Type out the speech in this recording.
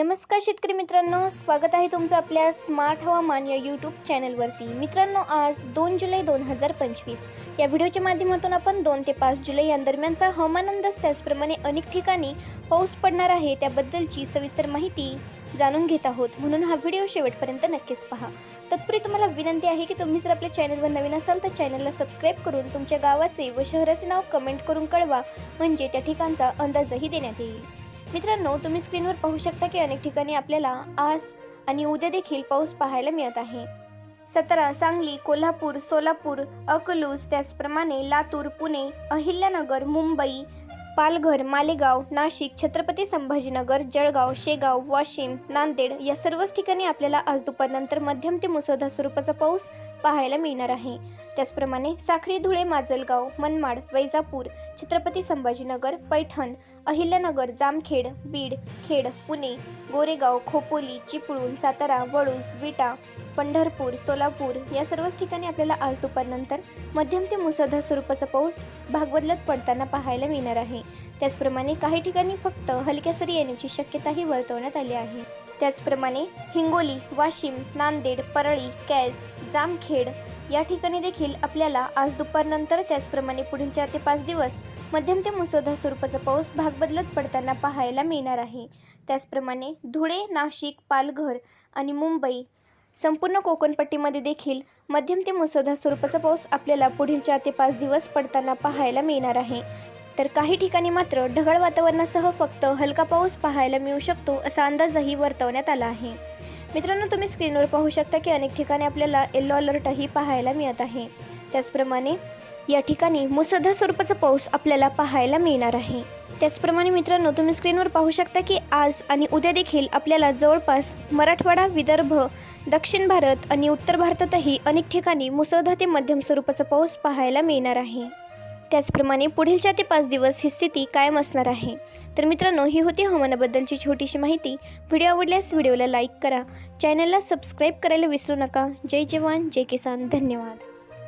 नमस्कार शेतकरी मित्रांनो स्वागत आहे तुमचं आपल्या स्मार्ट हवामान या यूट्यूब चॅनलवरती मित्रांनो आज दोन जुलै दोन हजार पंचवीस. या व्हिडिओच्या माध्यमातून आपण दोन ते पाच जुलै या दरम्यानचा हवामान अंदाज त्याचप्रमाणे अनेक ठिकाणी पाऊस पडणार आहे त्याबद्दलची सविस्तर माहिती जाणून घेत आहोत. म्हणून हा व्हिडिओ शेवटपर्यंत नक्कीच पहा. तत्पूर्वी तुम्हाला विनंती आहे की तुम्ही जर आपल्या चॅनलवर नवीन असाल तर चॅनलला सबस्क्राईब करून तुमच्या गावाचे व शहराचे नाव कमेंट करून कळवा. म्हणजे त्या ठिकाणचा अंदाजही देण्यात येईल. मित्रांनो तुम्ही स्क्रीनवर पाहू शकता की अनेक ठिकाणी आपल्याला आज आणि उद्या देखील पाऊस पाहायला मिळत आहे. सतरा सांगली कोल्हापूर सोलापूर अकलूज त्याचप्रमाणे लातूर पुणे अहिल्यानगर मुंबई पालघर मालेगाव नाशिक छत्रपती संभाजीनगर जळगाव शेगाव वाशिम नांदेड या सर्वच ठिकाणी आपल्याला आज दुपारनंतर मध्यम ते मुसळधार स्वरूपाचा पाऊस पाहायला मिळणार आहे. त्याचप्रमाणे साखरी धुळे माजलगाव मनमाड वैजापूर छत्रपती संभाजीनगर पैठण अहिल्यानगर जामखेड बीड खेड पुणे गोरेगाव खोपोली चिपळूण सातारा वडूस विटा पंढरपूर सोलापूर या सर्वच ठिकाणी आपल्याला आज दुपारनंतर मध्यम ते मुसळधार स्वरूपाचा पाऊस भागबदलत पडताना पाहायला मिळणार आहे. त्याचप्रमाणे काही ठिकाणी फक्त हलक्या सरी येण्याची शक्यताही वर्तवण्यात आली आहे. त्याचप्रमाणे हिंगोली वाशिम नांदेड परळी कॅस जामखेड या ठिकाणी देखील आपल्याला आज दुपारनंतर त्याचप्रमाणे पुढील चार ते पाच दिवस मध्यम ते मुसळधार स्वरूपाचा पाऊस भाग बदलत पडताना पाहायला मिळणार आहे. त्याचप्रमाणे धुळे नाशिक पालघर आणि मुंबई संपूर्ण कोकणपट्टीमध्ये देखील मध्यम ते मुसळधार स्वरूपाचा पाऊस आपल्याला पुढील चार ते पाच दिवस पडताना पाहायला मिळणार आहे. तर काही ठिकाणी मात्र ढगाळ वातावरणासह फक्त हलका पाऊस पाहायला मिळू शकतो असा अंदाजही वर्तवण्यात आला आहे. मित्रांनो तुम्ही स्क्रीनवर पाहू शकता की अनेक ठिकाणी आपल्याला येल्लो अलर्टही पाहायला मिळत आहे. त्याचप्रमाणे या ठिकाणी मुसळधार स्वरूपाचा पाऊस आपल्याला पाहायला मिळणार आहे. त्याचप्रमाणे मित्रांनो तुम्ही स्क्रीनवर पाहू शकता की आज आणि उद्या देखील आपल्याला जवळपास मराठवाडा विदर्भ दक्षिण भारत आणि उत्तर भारतातही अनेक ठिकाणी मुसळधार ते मध्यम स्वरूपाचा पाऊस पाहायला मिळणार आहे. त्याचप्रमाणे पुढील चार ते पाच दिवस ही स्थिती कायम असणार आहे. तर मित्रांनो ही होती हवामानाबद्दलची छोटीशी माहिती. व्हिडिओ आवडल्यास व्हिडिओला लाईक करा. चॅनलला सबस्क्राईब करायला विसरू नका. जय जवान जय किसान. धन्यवाद.